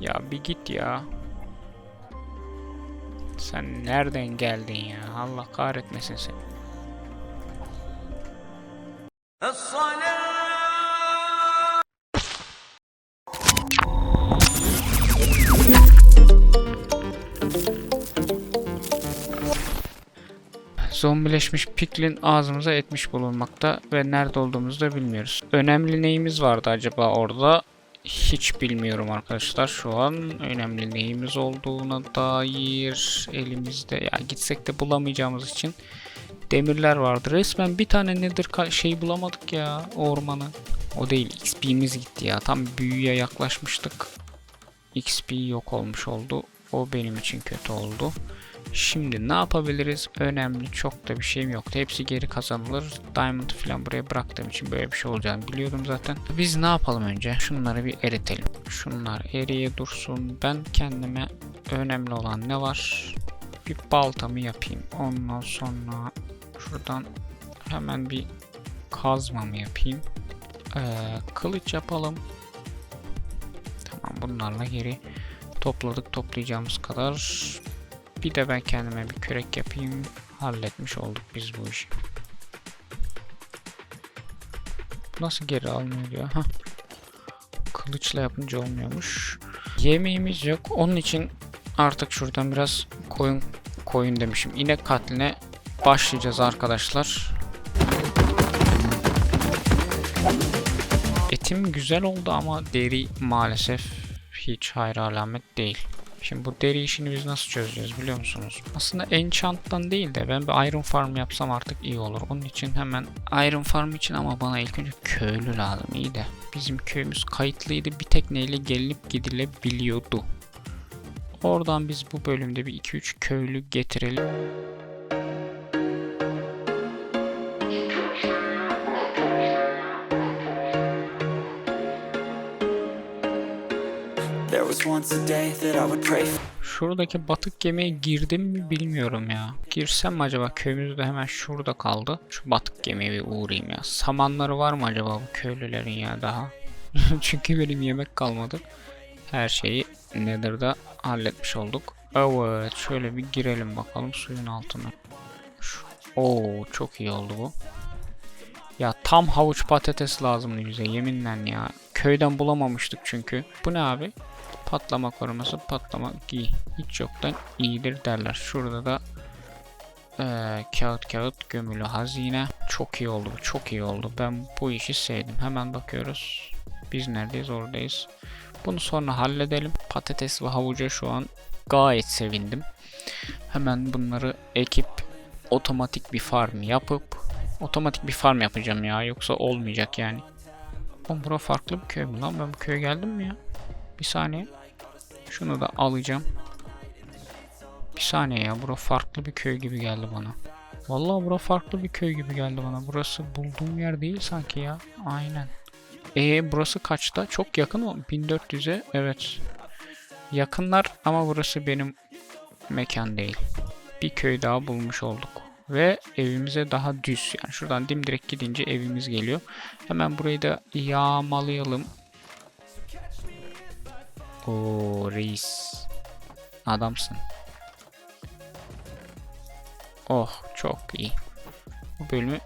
Ya bir git ya. Sen nereden geldin ya? Allah kahretmesin seni. Zombileşmiş piklin ağzımıza etmiş bulunmakta ve nerede olduğumuzu da bilmiyoruz. Önemli neyimiz vardı acaba orada? Hiç bilmiyorum arkadaşlar şu an. Önemli neyimiz olduğuna dair elimizde ya gitsek de bulamayacağımız için demirler vardı. Resmen bir tane nedir şey bulamadık ya ormanı. O değil XP'miz gitti ya. Tam büyüye yaklaşmıştık. XP yok olmuş oldu. O benim için kötü oldu. Şimdi ne yapabiliriz? Önemli çok da bir şeyim yoktu. Hepsi geri kazanılır. Diamond falan buraya bıraktığım için böyle bir şey olacağını biliyordum zaten. Biz ne yapalım önce? Şunları bir eritelim. Şunlar eriye dursun. Ben kendime önemli olan ne var? Bir baltamı yapayım. Ondan sonra şuradan hemen bir kazmamı yapayım. Ee, kılıç yapalım. Tamam bunlarla geri topladık toplayacağımız kadar. Bir de ben kendime bir kürek yapayım. Halletmiş olduk biz bu işi. Nasıl geri alınıyor diyor. Hah. Kılıçla yapınca olmuyormuş. Yemeğimiz yok. Onun için artık şuradan biraz koyun koyun demişim. İnek katline başlayacağız arkadaşlar. Etim güzel oldu ama deri maalesef hiç hayır alamet değil. Şimdi bu deri işini biz nasıl çözeceğiz biliyor musunuz? Aslında enchant'tan değil de ben bir iron farm yapsam artık iyi olur. Onun için hemen iron farm için ama bana ilk önce köylü lazım iyi de. Bizim köyümüz kayıtlıydı bir tekneyle gelinip gidilebiliyordu. Oradan biz bu bölümde bir 2-3 köylü getirelim. Şuradaki batık gemiye girdim mi bilmiyorum ya. Girsem mi acaba? Köyümüz de hemen şurada kaldı. Şu batık gemiye bir uğrayayım ya. Samanları var mı acaba bu köylülerin ya daha? Çünkü benim yemek kalmadı. Her şeyi Nether'da halletmiş olduk. Evet şöyle bir girelim bakalım suyun altına. Oo çok iyi oldu bu. Ya tam havuç patates lazımdı bize yeminle ya. Köyden bulamamıştık çünkü. Bu ne abi? Patlama koruması patlama giy. Hiç yoktan iyidir derler. Şurada da eee, kağıt kağıt gömülü hazine. Çok iyi oldu çok iyi oldu. Ben bu işi sevdim. Hemen bakıyoruz. Biz neredeyiz oradayız. Bunu sonra halledelim. Patates ve havuca şu an gayet sevindim. Hemen bunları ekip otomatik bir farm yapıp otomatik bir farm yapacağım ya. Yoksa olmayacak yani. Oğlum bura farklı bir köy mü lan? Ben bu köye geldim mi ya? Bir saniye. Şunu da alacağım. Bir saniye ya. Bura farklı bir köy gibi geldi bana. Vallahi bura farklı bir köy gibi geldi bana. Burası bulduğum yer değil sanki ya. Aynen. E burası kaçta? Çok yakın mı? 1400'e. Evet. Yakınlar ama burası benim mekan değil. Bir köy daha bulmuş olduk. Ve evimize daha düz. Yani şuradan dimdirek gidince evimiz geliyor. Hemen burayı da yağmalayalım. Oo reis. Adamsın. Oh çok iyi. Bu bölümü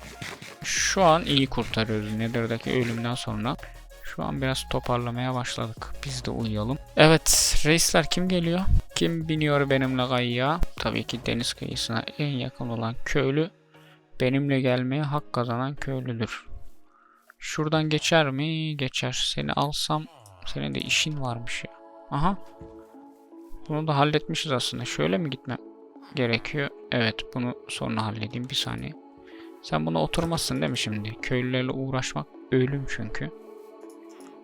şu an iyi kurtarıyoruz Nether'daki ölümden sonra. Şu an biraz toparlamaya başladık. Biz de uyuyalım. Evet reisler kim geliyor? Kim biniyor benimle kayıya? Tabii ki deniz kıyısına en yakın olan köylü benimle gelmeye hak kazanan köylüdür. Şuradan geçer mi? Geçer. Seni alsam senin de işin varmış ya. Aha. Bunu da halletmişiz aslında. Şöyle mi gitmem gerekiyor? Evet bunu sonra halledeyim. Bir saniye. Sen buna oturmazsın değil mi şimdi? Köylülerle uğraşmak ölüm çünkü.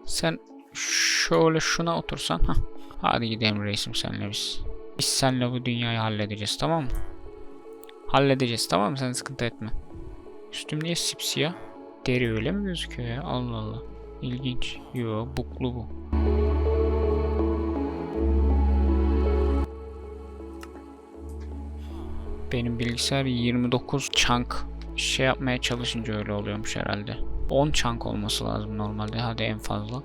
Sen şöyle şuna otursan. Hah. Hadi gidelim reisim senle biz. Biz senle bu dünyayı halledeceğiz tamam mı? Halledeceğiz tamam mı? Sen sıkıntı etme. Üstüm niye sipsiyah? Deri öyle mi gözüküyor ya? Allah Allah. İlginç. Yo buklu bu. Benim bilgisayar 29 chunk şey yapmaya çalışınca öyle oluyormuş herhalde. 10 chunk olması lazım normalde. Hadi en fazla.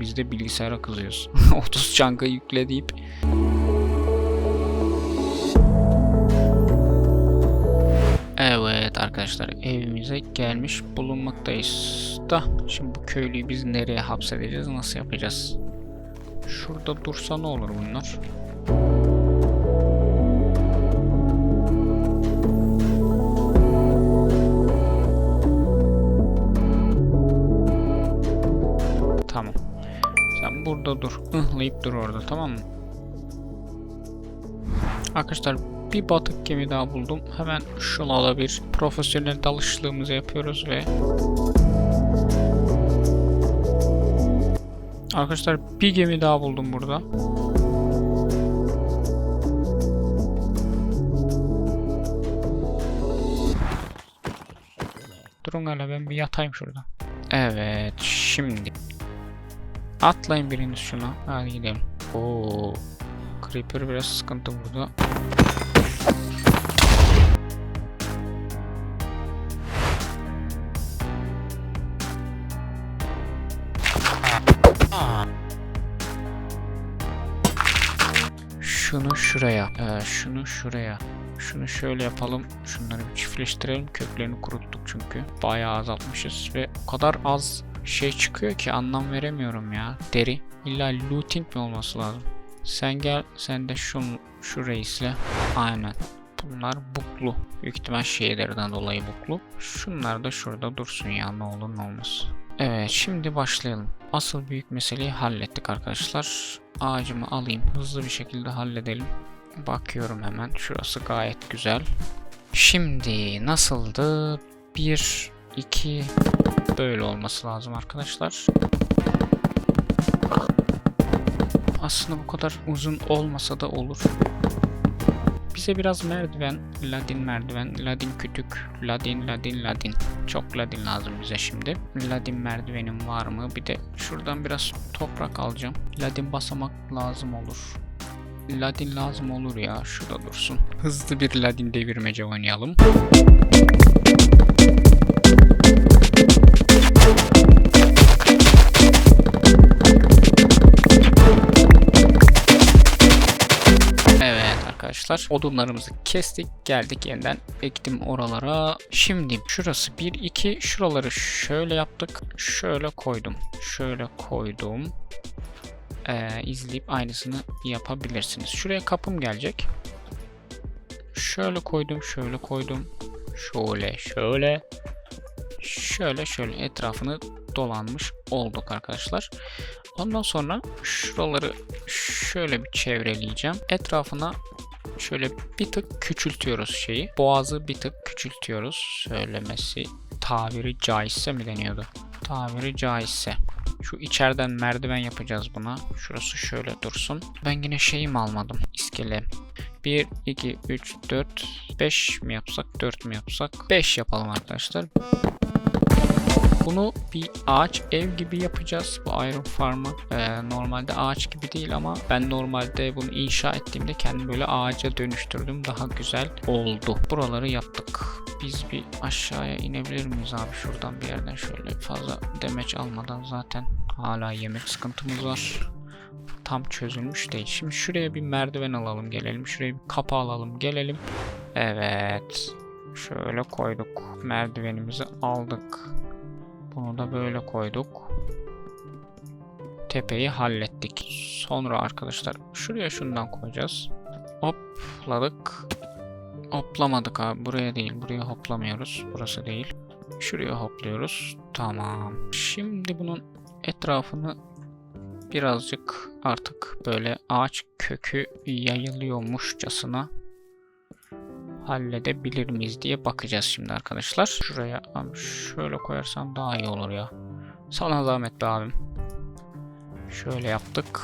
Biz de bilgisayara kızıyoruz. 30 çanka yükle deyip. Evet arkadaşlar evimize gelmiş bulunmaktayız da şimdi bu köylüyü biz nereye hapsedeceğiz nasıl yapacağız? Şurada dursa ne olur bunlar? Burada dur. Ihlayıp dur orada tamam mı? Arkadaşlar bir batık gemi daha buldum. Hemen şuna bir profesyonel dalışlığımızı yapıyoruz ve Arkadaşlar bir gemi daha buldum burada. Durun hele ben bir yatayım şurada. Evet şimdi Atlayın biriniz şuna. Hadi gidelim. Oo. Creeper biraz sıkıntı burada. Şunu şuraya, ee, şunu şuraya. Şunu şöyle yapalım. Şunları bir çiftleştirelim. Köklerini kuruttuk çünkü. Bayağı azaltmışız ve o kadar az şey çıkıyor ki anlam veremiyorum ya. Deri. İlla looting mi olması lazım? Sen gel, sen de şun, şu reisle. Aynen. Bunlar buklu. Büyük ihtimal şeylerden dolayı buklu. Şunlar da şurada dursun ya ne olur ne olmaz. Evet şimdi başlayalım. Asıl büyük meseleyi hallettik arkadaşlar. Ağacımı alayım. Hızlı bir şekilde halledelim. Bakıyorum hemen. Şurası gayet güzel. Şimdi nasıldı? 1, 2, böyle olması lazım arkadaşlar. Aslında bu kadar uzun olmasa da olur. Bize biraz merdiven, ladin merdiven, ladin kütük, ladin, ladin, ladin. Çok ladin lazım bize şimdi. Ladin merdivenim var mı? Bir de şuradan biraz toprak alacağım. Ladin basamak lazım olur. Ladin lazım olur ya. Şurada dursun. Hızlı bir ladin devirmece oynayalım. Arkadaşlar odunlarımızı kestik geldik yeniden ektim oralara. Şimdi şurası 1 2 şuraları şöyle yaptık. Şöyle koydum. Şöyle koydum. Ee, izleyip aynısını yapabilirsiniz. Şuraya kapım gelecek. Şöyle koydum, şöyle koydum. Şöyle, şöyle. Şöyle şöyle etrafını dolanmış olduk arkadaşlar. Ondan sonra şuraları şöyle bir çevreleyeceğim. Etrafına şöyle bir tık küçültüyoruz şeyi. Boğazı bir tık küçültüyoruz. Söylemesi tabiri caizse mi deniyordu? Tabiri caizse. Şu içeriden merdiven yapacağız buna. Şurası şöyle dursun. Ben yine şeyi mi almadım? İskele. 1, 2, 3, 4, 5 mi yapsak? 4 mü yapsak? 5 yapalım arkadaşlar. Bunu bir ağaç ev gibi yapacağız. Bu Iron Farm'ı Ee, normalde ağaç gibi değil ama ben normalde bunu inşa ettiğimde kendimi böyle ağaca dönüştürdüm. Daha güzel oldu. Buraları yaptık. Biz bir aşağıya inebilir miyiz abi şuradan bir yerden şöyle fazla demeç almadan zaten hala yemek sıkıntımız var. Tam çözülmüş değil. Şimdi şuraya bir merdiven alalım gelelim. Şuraya bir kapı alalım gelelim. Evet. Şöyle koyduk. Merdivenimizi aldık. Bunu da böyle koyduk. Tepeyi hallettik. Sonra arkadaşlar şuraya şundan koyacağız. Hopladık. Hoplamadık abi. Buraya değil. Buraya hoplamıyoruz. Burası değil. Şuraya hopluyoruz. Tamam. Şimdi bunun etrafını birazcık artık böyle ağaç kökü yayılıyormuşçasına halledebilir miyiz diye bakacağız şimdi arkadaşlar. Şuraya abi şöyle koyarsam daha iyi olur ya. Sana zahmet be abim. Şöyle yaptık.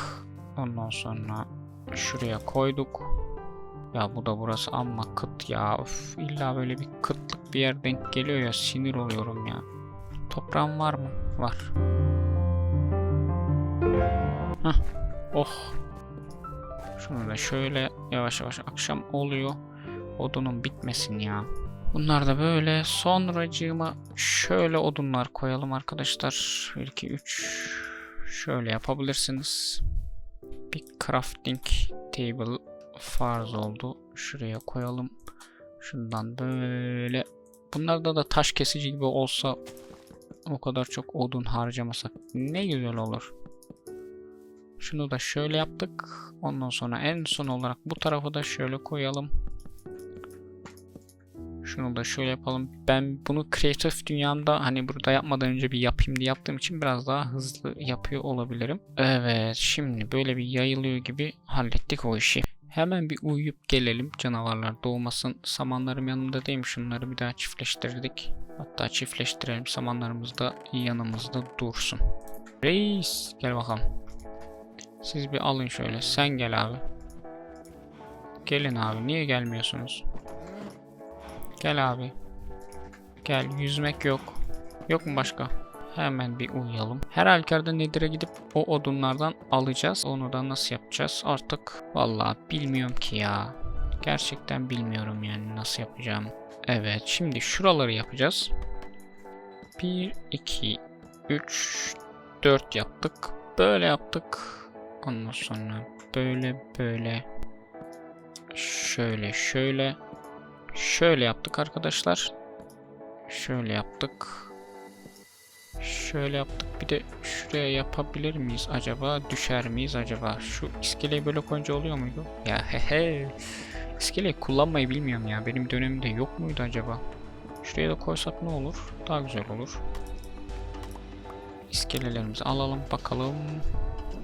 Ondan sonra şuraya koyduk. Ya bu da burası amma kıt ya. Of, illa böyle bir kıtlık bir yer denk geliyor ya sinir oluyorum ya. Toprağım var mı? Var. Hah. Oh. Şunu da şöyle yavaş yavaş akşam oluyor. Odunun bitmesin ya. Bunlar da böyle. Sonracığıma şöyle odunlar koyalım arkadaşlar. 1, 2, 3. şöyle yapabilirsiniz. Bir crafting table farz oldu. Şuraya koyalım. Şundan böyle. Bunlarda da taş kesici gibi olsa o kadar çok odun harcamasak ne güzel olur. Şunu da şöyle yaptık. Ondan sonra en son olarak bu tarafa da şöyle koyalım. Şunu da şöyle yapalım. Ben bunu Creative dünyamda hani burada yapmadan önce bir yapayım diye yaptığım için biraz daha hızlı yapıyor olabilirim. Evet şimdi böyle bir yayılıyor gibi hallettik o işi. Hemen bir uyuyup gelelim canavarlar doğmasın. Samanlarım yanımda değil mi? Şunları bir daha çiftleştirdik. Hatta çiftleştirelim samanlarımız da yanımızda dursun. Reis gel bakalım. Siz bir alın şöyle. Sen gel abi. Gelin abi. Niye gelmiyorsunuz? Gel abi. Gel. Yüzmek yok. Yok mu başka? Hemen bir uyuyalım. Her halükarda Nedir'e gidip o odunlardan alacağız. Onu da nasıl yapacağız artık? Vallahi bilmiyorum ki ya. Gerçekten bilmiyorum yani nasıl yapacağım. Evet şimdi şuraları yapacağız. 1, 2, 3, 4 yaptık. Böyle yaptık. Ondan sonra böyle böyle. Şöyle şöyle. Şöyle yaptık arkadaşlar. Şöyle yaptık. Şöyle yaptık. Bir de şuraya yapabilir miyiz acaba? Düşer miyiz acaba? Şu iskeleyi böyle koyunca oluyor muydu? Ya hehe. İskeleyi kullanmayı bilmiyorum ya. Benim dönemimde yok muydu acaba? Şuraya da koysak ne olur? Daha güzel olur. İskelelerimizi alalım bakalım.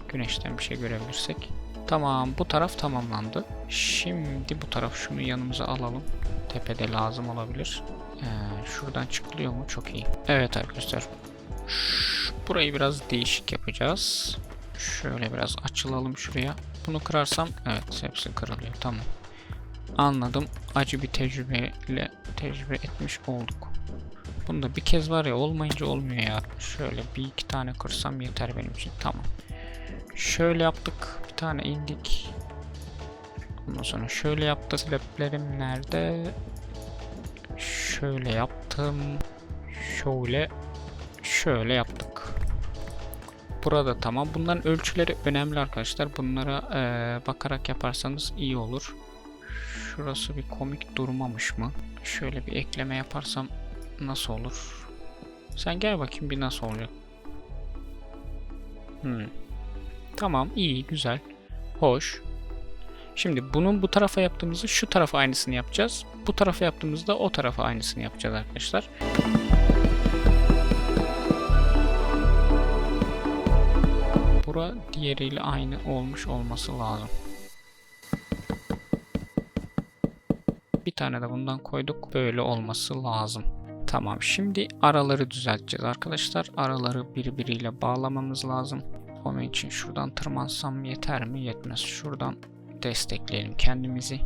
Güneşten bir şey görebilirsek. Tamam bu taraf tamamlandı. Şimdi bu taraf şunu yanımıza alalım. Tepede lazım olabilir. Ee, şuradan çıkılıyor mu? Çok iyi. Evet arkadaşlar. Ş- Burayı biraz değişik yapacağız. Şöyle biraz açılalım şuraya. Bunu kırarsam evet hepsi kırılıyor. Tamam. Anladım. Acı bir tecrübeyle tecrübe etmiş olduk. Bunda bir kez var ya olmayınca olmuyor ya. Şöyle bir iki tane kırsam yeter benim için. Tamam. Şöyle yaptık. Bir tane indik. Ondan sonra şöyle yaptık. Slaplerim nerede? Şöyle yaptım. Şöyle. Şöyle yaptık. Burada tamam. Bunların ölçüleri önemli arkadaşlar. Bunlara eee, bakarak yaparsanız iyi olur. Şurası bir komik durmamış mı? Şöyle bir ekleme yaparsam nasıl olur? Sen gel bakayım bir nasıl olacak. Hmm. Tamam, iyi, güzel. Hoş. Şimdi bunun bu tarafa yaptığımızı şu tarafa aynısını yapacağız. Bu tarafa yaptığımızda o tarafa aynısını yapacağız arkadaşlar. Bura diğeriyle aynı olmuş olması lazım. Bir tane de bundan koyduk. Böyle olması lazım. Tamam şimdi araları düzelteceğiz arkadaşlar. Araları birbiriyle bağlamamız lazım. Onun için şuradan tırmansam yeter mi? Yetmez. Şuradan destekleyelim kendimizi.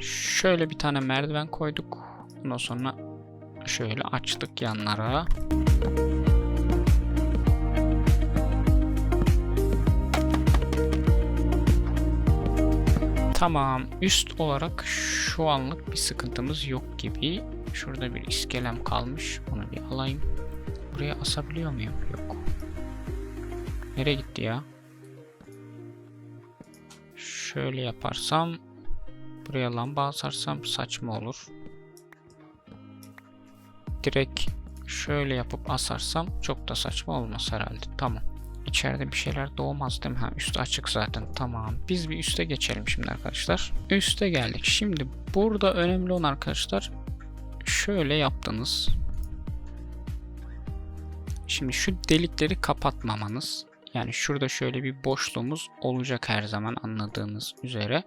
Şöyle bir tane merdiven koyduk. Ondan sonra şöyle açtık yanlara. Tamam. Üst olarak şu anlık bir sıkıntımız yok gibi. Şurada bir iskelem kalmış. Onu bir alayım. Buraya asabiliyor muyum? Yok. Nereye gitti ya? Şöyle yaparsam buraya lamba asarsam saçma olur. Direkt şöyle yapıp asarsam çok da saçma olmaz herhalde. Tamam. İçeride bir şeyler doğmaz değil mi? Ha, üst açık zaten. Tamam. Biz bir üste geçelim şimdi arkadaşlar. Üste geldik. Şimdi burada önemli olan arkadaşlar şöyle yaptınız. Şimdi şu delikleri kapatmamanız. Yani şurada şöyle bir boşluğumuz olacak her zaman anladığınız üzere.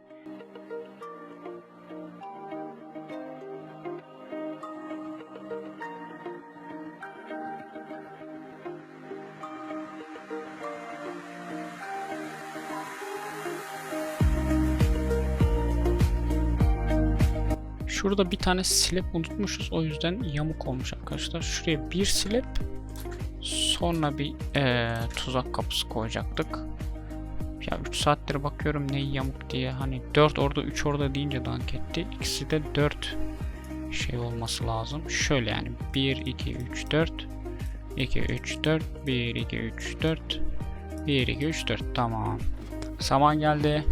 Şurada bir tane slab unutmuşuz. O yüzden yamuk olmuş arkadaşlar. Şuraya bir slab sonra bir eee, tuzak kapısı koyacaktık. Ya 3 saattir bakıyorum ne yamuk diye. Hani 4 orada 3 orada deyince dank etti. İkisi de 4 şey olması lazım. Şöyle yani 1 2 3 4 2 3 4 1 2 3 4 1, 2, 3, 4. Tamam. Saman geldi.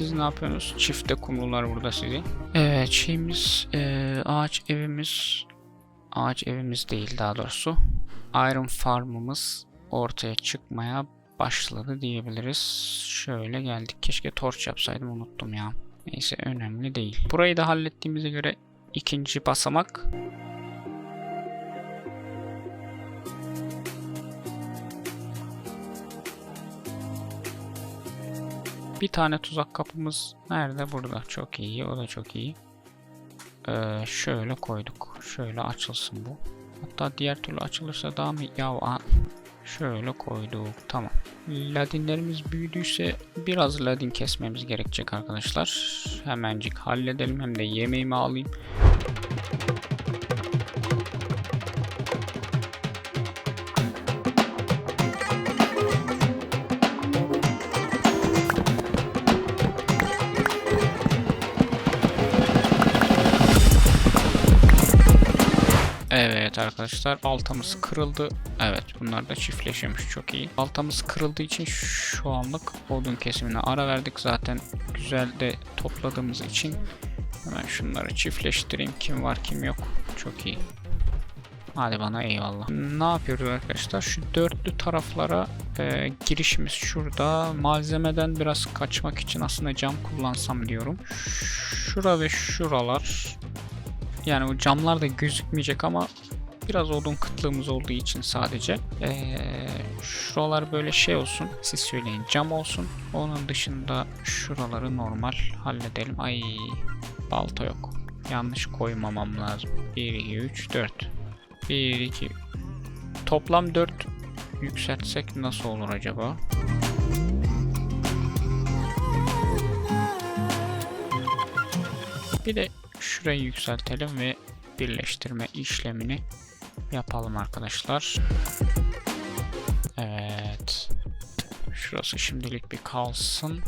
Siz ne yapıyorsunuz? Çifte kumrular burada sizi. Evet şeyimiz eee, ağaç evimiz ağaç evimiz değil daha doğrusu. Iron Farm'ımız ortaya çıkmaya başladı diyebiliriz. Şöyle geldik. Keşke torç yapsaydım unuttum ya. Neyse önemli değil. Burayı da hallettiğimize göre ikinci basamak. Bir tane tuzak kapımız nerede? Burada. Çok iyi. O da çok iyi. Ee, şöyle koyduk. Şöyle açılsın bu. Hatta diğer türlü açılırsa daha mı? Ya a- şöyle koyduk. Tamam. Ladinlerimiz büyüdüyse biraz ladin kesmemiz gerekecek arkadaşlar. Hemencik halledelim. Hem de yemeğimi alayım. Arkadaşlar baltamız kırıldı. Evet bunlar da çiftleşiyormuş çok iyi. Baltamız kırıldığı için şu anlık odun kesimine ara verdik. Zaten güzel de topladığımız için hemen şunları çiftleştireyim. Kim var kim yok. Çok iyi. Hadi bana eyvallah. Ne yapıyoruz arkadaşlar? Şu dörtlü taraflara e, girişimiz şurada. Malzemeden biraz kaçmak için aslında cam kullansam diyorum. Şura ve şuralar yani o camlar da gözükmeyecek ama biraz odun kıtlığımız olduğu için sadece ee, şuralar böyle şey olsun siz söyleyin cam olsun. Onun dışında şuraları normal halledelim. Ay balta yok. Yanlış koymamam lazım. 1 2 3 4 1 2 toplam 4 yükseltsek nasıl olur acaba? Bir de şurayı yükseltelim ve birleştirme işlemini yapalım arkadaşlar. Evet. Şurası şimdilik bir kalsın.